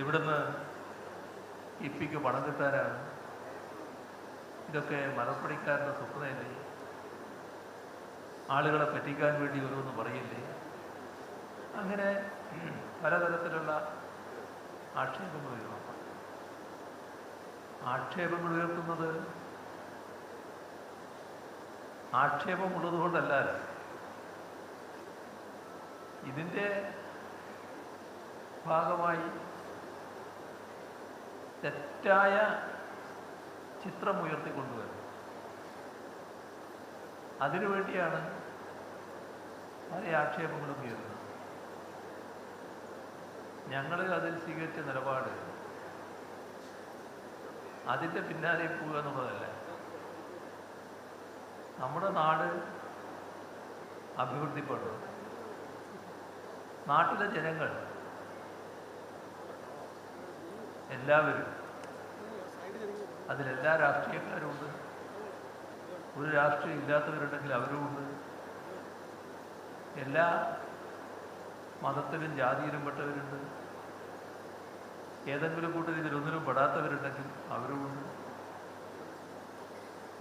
എവിടുന്ന് ഇപ്പിക്ക് പണം കിട്ടാനാണ്. ഇതൊക്കെ മലപ്പണിക്കാരുടെ സ്വപ്നമല്ലേ? ആളുകളെ പറ്റിക്കാൻ വേണ്ടി ഓരോന്ന് പറയില്ലേ? അങ്ങനെ പലതരത്തിലുള്ള ആക്ഷേപങ്ങൾ ഉയർന്നു. ആക്ഷേപങ്ങൾ ഉയർത്തുന്നത് ആക്ഷേപമുള്ളത് കൊണ്ടല്ല ഇതിന്റെ ഭാഗമായി തെറ്റായ ചിത്രം ഉയർത്തിക്കൊണ്ടുവരുന്നത് അതിനുവേണ്ടിയാണ് പല ആക്ഷേപങ്ങളും ഉയരുന്നത്. ഞങ്ങൾ അതിൽ സ്വീകരിച്ച നിലപാട് അതിന്റെ പിന്നാലെ പോവുക എന്നുള്ളതല്ല. നമ്മുടെ നാട് അഭിവൃദ്ധിപ്പെടുന്നു നാട്ടിലെ ജനങ്ങൾ എല്ലാവരും. അതിലെല്ലാ രാഷ്ട്രീയക്കാരുമുണ്ട് ഒരു രാഷ്ട്രീയം ഇല്ലാത്തവരുണ്ടെങ്കിൽ അവരുമുണ്ട് എല്ലാ മതത്തിലും ജാതിയിലും പെട്ടവരുണ്ട്. ഏതെങ്കിലും കൂട്ടർ ഇതിലൊന്നിലും പെടാത്തവരുണ്ടെങ്കിൽ അവരുമുണ്ട്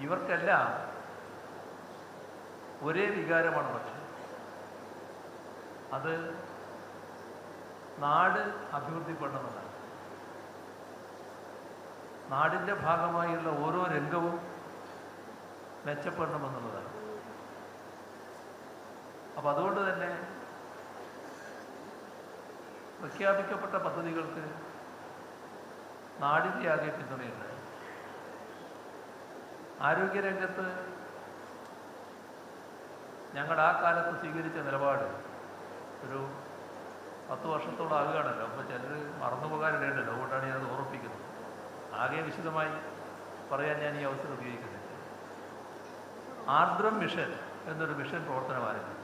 ഇവർക്കെല്ലാം ഒരേ വികാരമാണ് പക്ഷെ. അത് നാട് അഭിവൃദ്ധിപ്പെടണമെന്നാണ്. നാടിന്റെ ഭാഗമായുള്ള ഓരോ രംഗവും മെച്ചപ്പെടണമെന്നുള്ളതാണ്. അപ്പം അതുകൊണ്ട് തന്നെ പ്രഖ്യാപിക്കപ്പെട്ട പദ്ധതികൾക്ക് നാടിന്റെ ആകെ പിന്തുണയുണ്ട്. ആരോഗ്യരംഗത്ത് ഞങ്ങളുടെ ആ കാലത്ത് സ്വീകരിച്ച നിലപാട് ഒരു പത്ത് വർഷത്തോളം ആകുകയാണല്ലോ. അപ്പോൾ ചിലർ മറന്നു പോകാനിടയുണ്ടല്ലോ അതുകൊണ്ടാണ് ഞാനത് ഓർമ്മിപ്പിക്കുന്നത്. ആകെ വിശദമായി പറയാൻ ഞാൻ ഈ അവസരം ഉപയോഗിക്കുന്നില്ല. ആർദ്രം മിഷൻ എന്നൊരു മിഷൻ പ്രവർത്തനം ആരംഭിച്ചു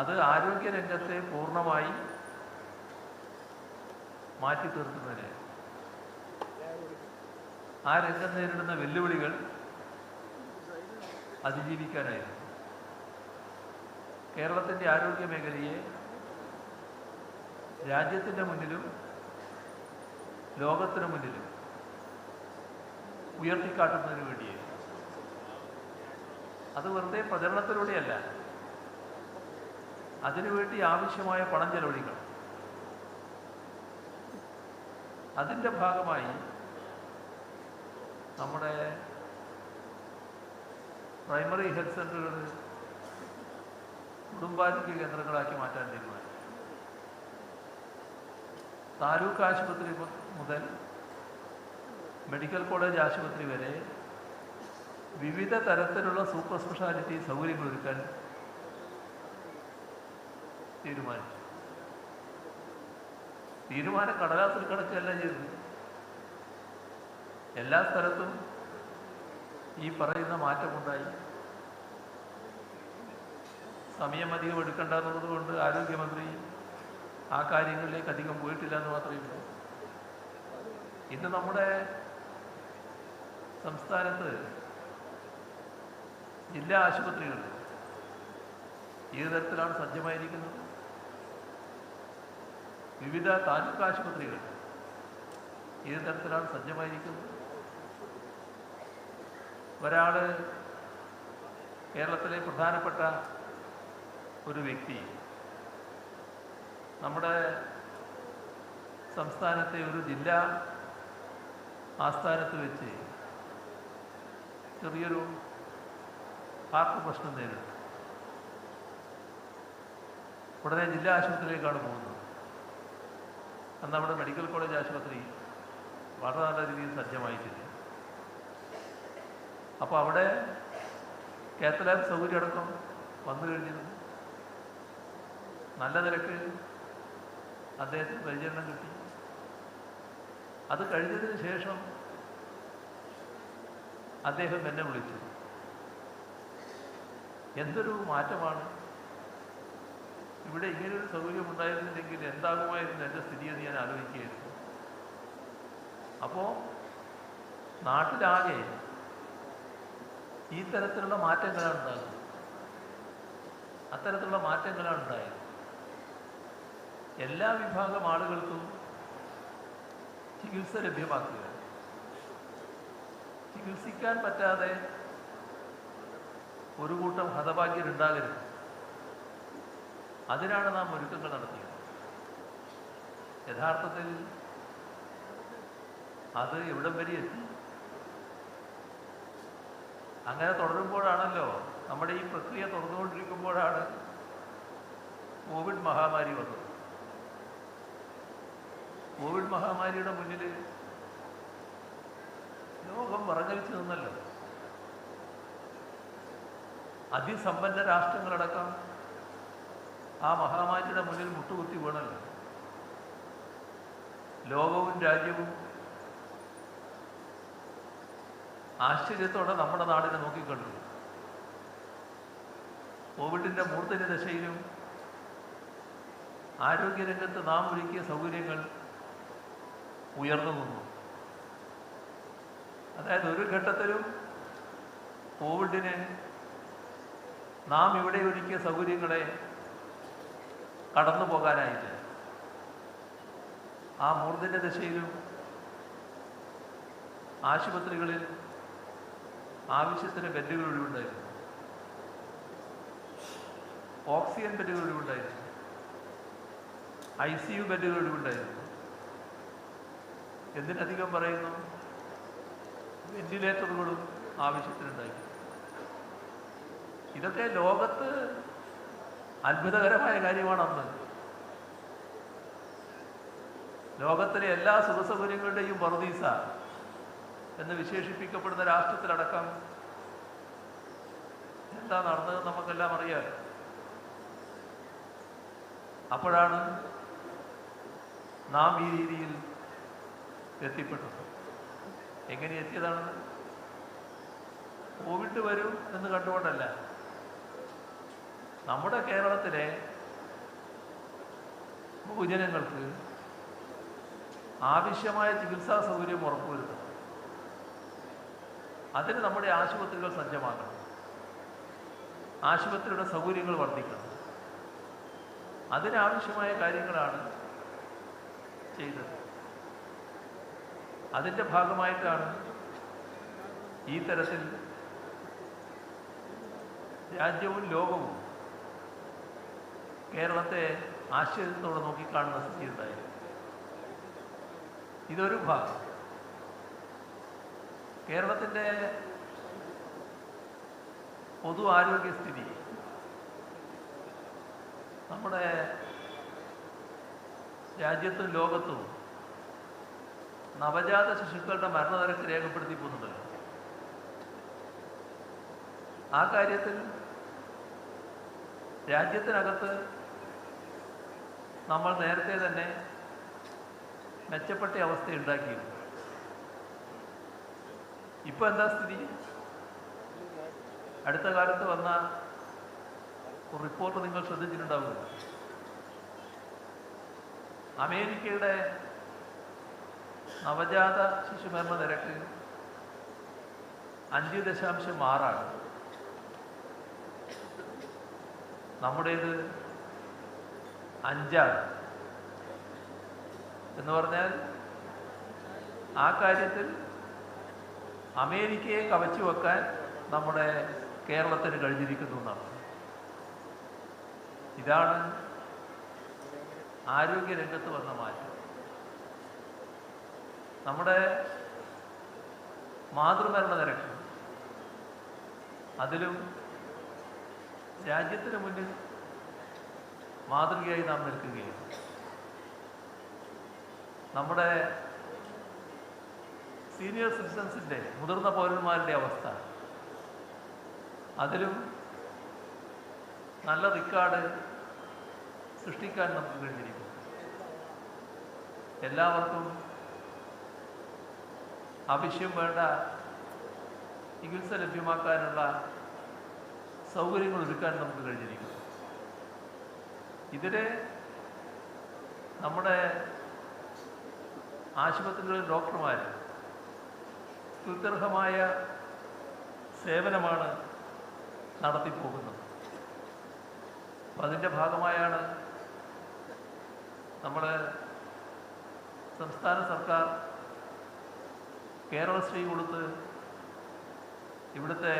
അത് ആരോഗ്യരംഗത്തെ പൂർണമായി മാറ്റി തീർക്കുന്നതിന് ആ രംഗം നേരിടുന്ന വെല്ലുവിളികൾ അതിജീവിക്കാനായിരുന്നു. കേരളത്തിന്റെ ആരോഗ്യ മേഖലയെ രാജ്യത്തിന്റെ മുന്നിലും ലോകത്തിന് മുന്നിൽ ഉയർത്തിക്കാട്ടുന്നതിന് വേണ്ടിയേ. അത് വെറുതെ പ്രചരണത്തിലൂടെയല്ല. അതിനുവേണ്ടി ആവശ്യമായ പണം ചെലവഴിക്കണം. അതിന്റെ ഭാഗമായി നമ്മുടെ പ്രൈമറി ഹെൽത്ത് സെന്ററുകൾ കുടുംബാരോഗ്യ കേന്ദ്രങ്ങളാക്കി മാറ്റാൻ തീരുമാനിച്ചു. താലൂക്ക് ആശുപത്രി മുതൽ മെഡിക്കൽ കോളേജ് ആശുപത്രി വരെ വിവിധ തരത്തിലുള്ള സൂപ്പർ സ്പെഷ്യാലിറ്റി സൗകര്യങ്ങൾ ഒരുക്കാൻ തീരുമാനിച്ചു. തീരുമാനം കടലാസിൽ കിടക്കുകയല്ല ചെയ്തത്. എല്ലാ സ്ഥലത്തും ഈ പറയുന്ന മാറ്റമുണ്ടായി. സമയം അധികം എടുക്കണ്ട എന്നുള്ളത് ആരോഗ്യമന്ത്രി ആ കാര്യങ്ങളിലേക്ക് അധികം പോയിട്ടില്ല എന്ന് മാത്രമേ ഉള്ളൂ. ഇന്ന് നമ്മുടെ സംസ്ഥാനത്ത് ജില്ലാ ആശുപത്രികൾ ഏത് തരത്തിലാണ് സജ്ജമായിരിക്കുന്നത്? വിവിധ താലൂക്ക് ആശുപത്രികൾ ഏത് തരത്തിലാണ് സജ്ജമായിരിക്കുന്നത്? ഒരാൾ കേരളത്തിലെ പ്രധാനപ്പെട്ട ഒരു വ്യക്തി നമ്മുടെ സംസ്ഥാനത്തെ ഒരു ജില്ലാ ആസ്ഥാനത്ത് വെച്ച് ചെറിയൊരു പാർക്ക് പ്രശ്നം നേരിട്ടു. ഉടനെ ജില്ലാ ആശുപത്രിയിലേക്കാണ് പോകുന്നത്. അന്ന് നമ്മുടെ മെഡിക്കൽ കോളേജ് ആശുപത്രി വളരെ നല്ല രീതിയിൽ സജ്ജമായിട്ടില്ല. അപ്പോൾ അവിടെ കാത്തലാബ് സൗകര്യം അടക്കം വന്നു കഴിഞ്ഞിരുന്നു. നല്ല നിരക്ക് അദ്ദേഹത്തിന് പരിചരണം കിട്ടി. അത് കഴിഞ്ഞതിന് ശേഷം അദ്ദേഹം എന്നെ വിളിച്ചു. എന്തൊരു മാറ്റമാണ്? ഇവിടെ ഇങ്ങനൊരു സൗകര്യം ഉണ്ടായിരുന്നില്ലെങ്കിൽ എന്താകുമായിരുന്നു എന്റെ സ്ഥിതി എന്ന് ഞാൻ ആലോചിക്കുകയായിരുന്നു. അപ്പോൾ നാട്ടിലാകെ ഈ തരത്തിലുള്ള മാറ്റങ്ങളാണ് ഉണ്ടാകുന്നത്. അത്തരത്തിലുള്ള മാറ്റങ്ങളാണ് ഉണ്ടായത്. എല്ലാ വിഭാഗം ആളുകൾക്കും ചികിത്സ ലഭ്യമാക്കുക. ചികിത്സിക്കാൻ പറ്റാതെ ഒരു കൂട്ടം ഹതഭാഗ്യരുണ്ടാകരുത് അതിനാണ് നാം ഒരുക്കങ്ങൾ നടത്തിയത്. യഥാർത്ഥത്തിൽ അത് എവിടം വരെ എത്തി? അങ്ങനെ തുടരുമ്പോഴാണല്ലോ നമ്മുടെ ഈ പ്രക്രിയ തുടർന്നുകൊണ്ടിരിക്കുമ്പോഴാണ് കോവിഡ് മഹാമാരി വന്നത്. കോവിഡ് മഹാമാരിയുടെ മുന്നിൽ ലോകം പറഞ്ഞലിച്ചു നിന്നല്ലോ. അതിസമ്പന്ന രാഷ്ട്രങ്ങളടക്കം ആ മഹാമാരിയുടെ മുന്നിൽ മുട്ടുകുത്തി വീണല്ലോ. ലോകവും രാജ്യവും ആശ്ചര്യത്തോടെ നമ്മുടെ നാടിനെ നോക്കിക്കണ്ടു. കോവിഡിന്റെ മൂർധന്യ ദശയിലും ആരോഗ്യരംഗത്ത് നാം ഒരുക്കിയ സൗകര്യങ്ങൾ ഉയർന്നു നിന്നു. അതായത് ഒരു ഘട്ടത്തിലും കോവിഡിന് നാം ഇവിടെ ഒരുക്കിയ സൗകര്യങ്ങളെ കടന്നു പോകാനായില്ല. ആ മൂർധന്യ ദശയിലും ആശുപത്രികളിൽ ആവശ്യത്തിന് ബെഡുകൾ ഒഴിവുണ്ടായിരുന്നു. ഓക്സിജൻ ബെഡുകൾ ഒഴിവുണ്ടായിരുന്നു. ഐ സി യു ബെഡുകൾ ഒഴിവുണ്ടായിരുന്നു. എന്തിനധികം പറയുന്നു? വെന്റിലേറ്ററുകളും ആവശ്യത്തിനുണ്ടായി ഇതൊക്കെ ലോകത്ത് അത്ഭുതകരമായ കാര്യമാണ് അന്ന് ലോകത്തിലെ എല്ലാ സുഖസൗകര്യങ്ങളുടെയും വർദ്ധീസ എന്ന് വിശേഷിപ്പിക്കപ്പെടുന്ന രാഷ്ട്രത്തിലടക്കം എന്താ നടന്നത് നമുക്കെല്ലാം അറിയാം. അപ്പോഴാണ് നാം ഈ രീതിയിൽ എത്തിപ്പെട്ടത് എങ്ങനെ എത്തിയതാണെന്ന് കോവിഡ് വരും എന്ന് കണ്ടുകൊണ്ടല്ല. നമ്മുടെ കേരളത്തിലെ ബഹുജനങ്ങൾക്ക് ആവശ്യമായ ചികിത്സാ സൗകര്യം ഉറപ്പുവരുത്തണം. അതിന് നമ്മുടെ ആശുപത്രികൾ സജ്ജമാക്കണം. ആശുപത്രിയുടെ സൗകര്യങ്ങൾ വർദ്ധിക്കണം. അതിനാവശ്യമായ കാര്യങ്ങളാണ് ചെയ്തത്. അതിന്റെ ഭാഗമായിട്ടാണ് ഈ തരത്തിൽ രാജ്യവും ലോകവും കേരളത്തെ ആശ്ചര്യത്തോടെ നോക്കിക്കാണുന്ന സ്ഥിതി ഉണ്ടായത് ഇതൊരു ഭാഗം. കേരളത്തിന്റെ പൊതു ആരോഗ്യസ്ഥിതി നമ്മുടെ രാജ്യത്തും ലോകത്തും നവജാത ശിശുക്കളുടെ മരണനിരക്ക് രേഖപ്പെടുത്തി പോകുന്നുണ്ടല്ലോ. ആ കാര്യത്തിൽ രാജ്യത്തിനകത്ത് നമ്മൾ നേരത്തെ തന്നെ മെച്ചപ്പെട്ട അവസ്ഥ ഉണ്ടാക്കി ഇപ്പൊ എന്താ സ്ഥിതി? അടുത്ത കാലത്ത് വന്ന റിപ്പോർട്ട് നിങ്ങൾ ശ്രദ്ധിച്ചിട്ടുണ്ടാവുക അമേരിക്കയുടെ നവജാത ശിശുമരണ നിരക്ക് അഞ്ച് ദശാംശം ആറാണ്. നമ്മുടേത് അഞ്ചാണ്. എന്ന് പറഞ്ഞാൽ ആ കാര്യത്തിൽ അമേരിക്കയെ കവച്ചു വെക്കാൻ നമ്മുടെ കേരളത്തിന് കഴിഞ്ഞിരിക്കുന്നു എന്നാണ്. ഇതാണ് ആരോഗ്യരംഗത്ത് വന്ന മാറ്റം. നമ്മുടെ മാതൃമരണ നിരക്ക്. അതിലും രാജ്യത്തിന് മുന്നിൽ മാതൃകയായി നാം നിൽക്കുകയാണ് നമ്മുടെ സീനിയർ സിറ്റിസൺസിന്റെ മുതിർന്ന പൗരന്മാരുടെ അവസ്ഥ. അതിലും നല്ല റിക്കാർഡ് സൃഷ്ടിക്കാൻ നമുക്ക് കഴിഞ്ഞിരിക്കും എല്ലാവർക്കും ആവശ്യം വേണ്ട. ചികിത്സ ലഭ്യമാക്കാനുള്ള സൗകര്യങ്ങൾ ഒരുക്കാൻ നമുക്ക് കഴിഞ്ഞിരിക്കും ഇതിന് നമ്മുടെ ആശുപത്രികളിൽ ഡോക്ടർമാർ സ്തുത്യർഹമായ സേവനമാണ് നടത്തിപ്പോകുന്നത് അപ്പം അതിന്റെ ഭാഗമായാണ് നമ്മൾ സംസ്ഥാന സർക്കാർ കേരളശ്രീ കൊടുത്ത് ഇവിടുത്തെ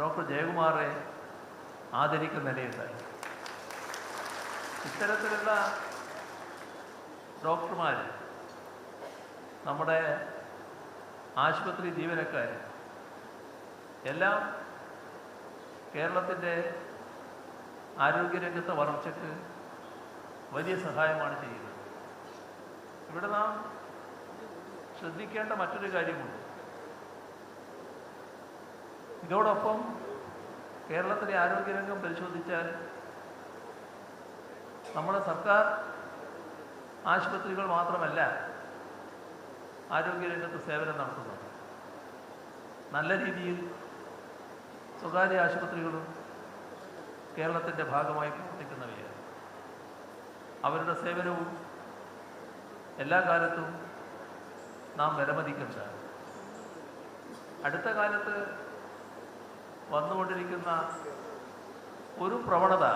ഡോക്ടർ ജയകുമാറെ ആദരിക്കുന്ന നിലയുണ്ടായി ഇത്തരത്തിലുള്ള ഡോക്ടർമാർ നമ്മുടെ ആശുപത്രി ജീവനക്കാർ എല്ലാം കേരളത്തിന്റെ ആരോഗ്യരംഗത്തെ വളർച്ചയ്ക്ക് വലിയ സഹായമാണ് ചെയ്യുന്നത്. ഇവിടെ നാം ശ്രദ്ധിക്കേണ്ട മറ്റൊരു കാര്യമുണ്ട്. ഇതോടൊപ്പം കേരളത്തിലെ ആരോഗ്യരംഗം പരിശോധിച്ചാൽ നമ്മുടെ സർക്കാർ ആശുപത്രികൾ മാത്രമല്ല ആരോഗ്യരംഗത്ത് സേവനം നടത്തുന്നത് നല്ല രീതിയിൽ സ്വകാര്യ ആശുപത്രികളും കേരളത്തിന്റെ ഭാഗമായി പ്രവർത്തിക്കുന്നവയാണ്. അവരുടെ സേവനവും എല്ലാ കാലത്തും നാം വിലമതിക്കും സാർ അടുത്ത കാലത്ത് വന്നുകൊണ്ടിരിക്കുന്ന ഒരു പ്രവണത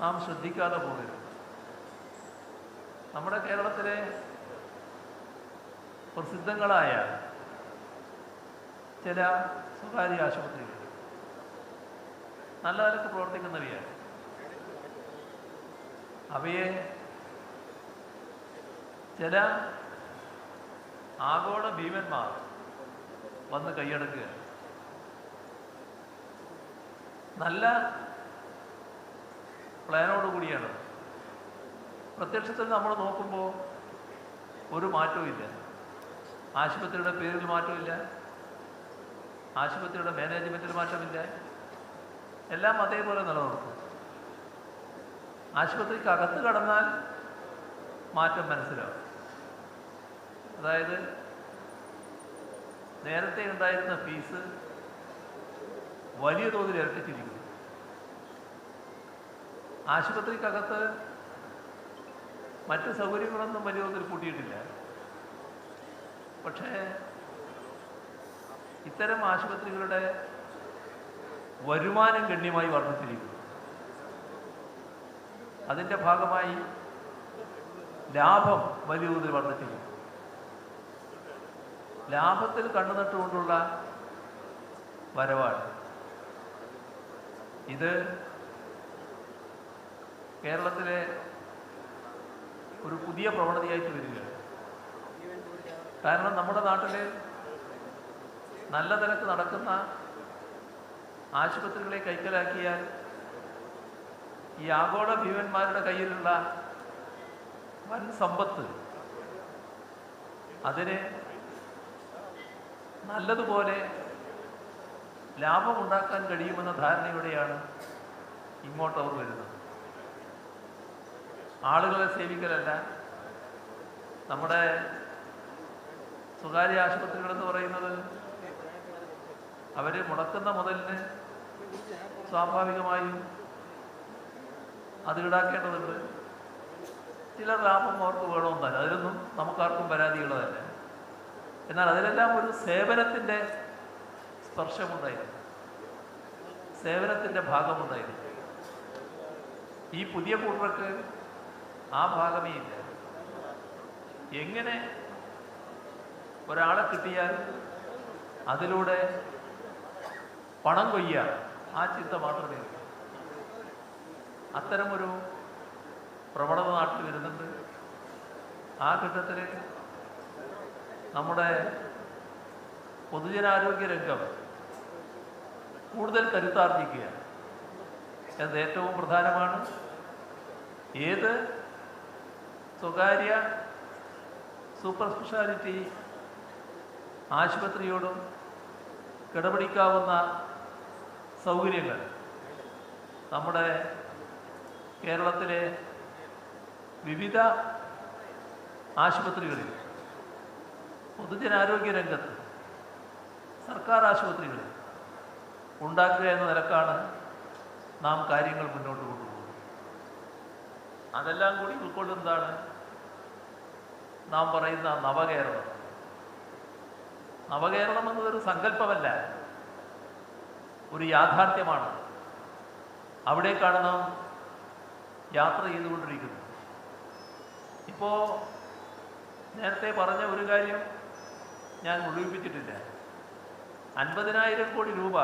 നാം ശ്രദ്ധിക്കാതെ പോകരുത്. നമ്മുടെ കേരളത്തിലെ പ്രസിദ്ധങ്ങളായ ചില സ്വകാര്യ ആശുപത്രികൾ നല്ല നിലയ്ക്ക് പ്രവർത്തിക്കുന്നവയാണ്. അവയെ ചില ആഗോള ഭീമന്മാർ വന്ന് കൈയടക്കുക. നല്ല പ്ലാനോട് കൂടിയാണ്. പ്രത്യക്ഷത്തിൽ നമ്മൾ നോക്കുമ്പോൾ ഒരു മാറ്റവും ഇല്ല. ആശുപത്രിയുടെ പേരിൽ മാറ്റമില്ല ആശുപത്രിയുടെ മാനേജ്മെന്റിൽ മാറ്റമില്ല എല്ലാം അതേപോലെ നിലനിർത്തും ആശുപത്രിക്ക് അകത്ത് കടന്നാൽ മാറ്റം മനസ്സിലാവും. അതായത് നേരത്തെ ഉണ്ടായിരുന്ന ഫീസ് വലിയ തോതിൽ ഇരട്ടിച്ചിരിക്കുന്നു. ആശുപത്രിക്കകത്ത് മറ്റ് സൗകര്യങ്ങളൊന്നും വലിയ തോതിൽ കൂട്ടിയിട്ടില്ല. പക്ഷേ ഇത്തരം ആശുപത്രികളുടെ വരുമാനം ഗണ്യമായി വർദ്ധിച്ചിരിക്കുന്നു. അതിന്റെ ഭാഗമായി ലാഭം വലിയ തോതിൽ വർദ്ധിച്ചിരിക്കുന്നു. ലാഭത്തിൽ കണ്ണുനട്ടുകൊണ്ടുള്ള വരവാണ്. ഇത് കേരളത്തിലെ ഒരു പുതിയ പ്രവണതയായിട്ട് വരികയാണ് കാരണം നമ്മുടെ നാട്ടിൽ നല്ല നിലയ്ക്ക് നടക്കുന്ന ആശുപത്രികളെ കൈക്കലാക്കിയാൽ ഈ ആഗോള ഭീമന്മാരുടെ കയ്യിലുള്ള വൻ സമ്പത്ത് അതിന് നല്ലതുപോലെ ലാഭമുണ്ടാക്കാൻ കഴിയുമെന്ന ധാരണയോടെയാണ് ഇങ്ങോട്ട് അവർ വരുന്നത്. ആളുകളെ സേവിക്കലല്ല. നമ്മുടെ സ്വകാര്യ ആശുപത്രികളെന്ന് പറയുന്നത് അവർ മുടക്കുന്ന മുതലിന് സ്വാഭാവികമായും അത് ഈടാക്കേണ്ടതുണ്ട്. ചില ലാഭം അവർക്ക് വേണമെന്നല്ല. അതിലൊന്നും നമുക്കാർക്കും പരാതിയുള്ളതല്ല. എന്നാൽ അതിലെല്ലാം ഒരു സേവനത്തിന്റെ സ്പർശമുണ്ടായിരുന്നു. സേവനത്തിന്റെ ഭാഗമുണ്ടായിരുന്നു. ഈ പുതിയ കൂട്ടർക്ക് ആ ഭാഗമേ ഇല്ല. എങ്ങനെ ഒരാളെ കിട്ടിയാൽ അതിലൂടെ പണം കൊയ്യുക ആ ചിന്ത മാത്രമേ ഉള്ളൂ. അത്തരമൊരു പ്രവണത നാട്ടിൽ വരുന്നുണ്ട്. ആ ഘട്ടത്തിൽ നമ്മുടെ പൊതുജനാരോഗ്യ രംഗം കൂടുതൽ കരുത്താർജിക്കുക എന്നത് ഏറ്റവും പ്രധാനമാണ്. ഏത് സ്വകാര്യ സൂപ്പർ സ്പെഷ്യാലിറ്റി ആശുപത്രിയോടും കിടപിടിക്കാവുന്ന സൗകര്യങ്ങൾ നമ്മുടെ കേരളത്തിലെ വിവിധ ആശുപത്രികളിൽ പൊതുജനാരോഗ്യ രംഗത്ത് സർക്കാർ ആശുപത്രികളിൽ ഉണ്ടാക്കുക എന്ന നിലക്കാണ് നാം കാര്യങ്ങൾ മുന്നോട്ട് കൊണ്ടുപോകുന്നത്. അതെല്ലാം കൂടി ഉൾക്കൊള്ളുന്നതാണ് നാം പറയുന്ന നവകേരളം. നവകേരളം എന്നതൊരു സങ്കല്പമല്ല. ഒരു യാഥാർത്ഥ്യമാണ്. അവിടേക്കാണ് നാം യാത്ര ചെയ്തുകൊണ്ടിരിക്കുന്നത്. ഇപ്പോൾ നേരത്തെ പറഞ്ഞ ഒരു കാര്യം ഞാൻ മുഴുവിപ്പിച്ചിട്ടില്ല. അൻപതിനായിരം കോടി രൂപ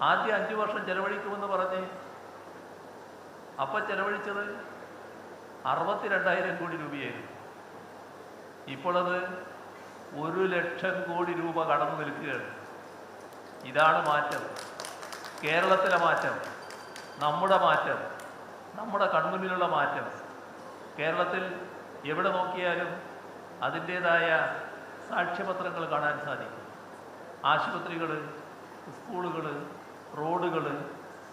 ആദ്യ അഞ്ച് വർഷം ചെലവഴിക്കുമെന്ന് പറഞ്ഞ് അപ്പം ചെലവഴിച്ചത് അറുപത്തിരണ്ടായിരം കോടി രൂപയായിരുന്നു. ഇപ്പോഴത് ഒരു ലക്ഷം കോടി രൂപ കടന്നു നിൽക്കുകയാണ്. ഇതാണ് മാറ്റം. കേരളത്തിലെ മാറ്റം. നമ്മുടെ മാറ്റം. നമ്മുടെ കൺമുന്നിലുള്ള മാറ്റം. കേരളത്തിൽ എവിടെ നോക്കിയാലും അതിന്റേതായ സാക്ഷ്യപത്രങ്ങൾ കാണാൻ സാധിക്കും. ആശുപത്രികൾ സ്കൂളുകൾ റോഡുകൾ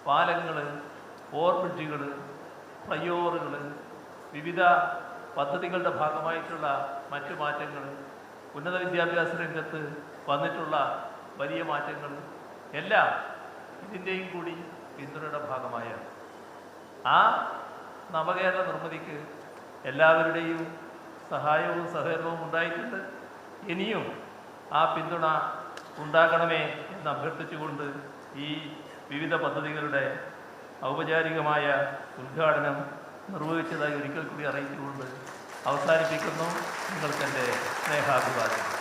പാലങ്ങൾ ഓവർബ്രിഡ്ജുകൾ ഫ്ലൈഓവറുകൾ വിവിധ പദ്ധതികളുടെ ഭാഗമായിട്ടുള്ള മറ്റു മാറ്റങ്ങൾ ഉന്നത വിദ്യാഭ്യാസ രംഗത്ത് വന്നിട്ടുള്ള വലിയ മാറ്റങ്ങൾ എല്ലാം ഇതിന്റെയും കൂടി പിന്തുണയുടെ ഭാഗമായാണ്. ആ നവകേരള നിർമ്മിതിക്ക് എല്ലാവരുടെയും സഹായവും സഹകരണവും ഉണ്ടായിട്ടുണ്ട്. ഇനിയും ആ പിന്തുണ ഉണ്ടാകണമേ എന്ന് അഭ്യർത്ഥിച്ചുകൊണ്ട് ഈ വിവിധ പദ്ധതികളുടെ ഔപചാരികമായ ഉദ്ഘാടനം നിർവഹിച്ചതായി ഒരിക്കൽ കൂടി അറിയിച്ചുകൊണ്ട് അവസാനിപ്പിക്കുന്നു. നിങ്ങൾക്ക് എന്റെ സ്നേഹാഭിവാദം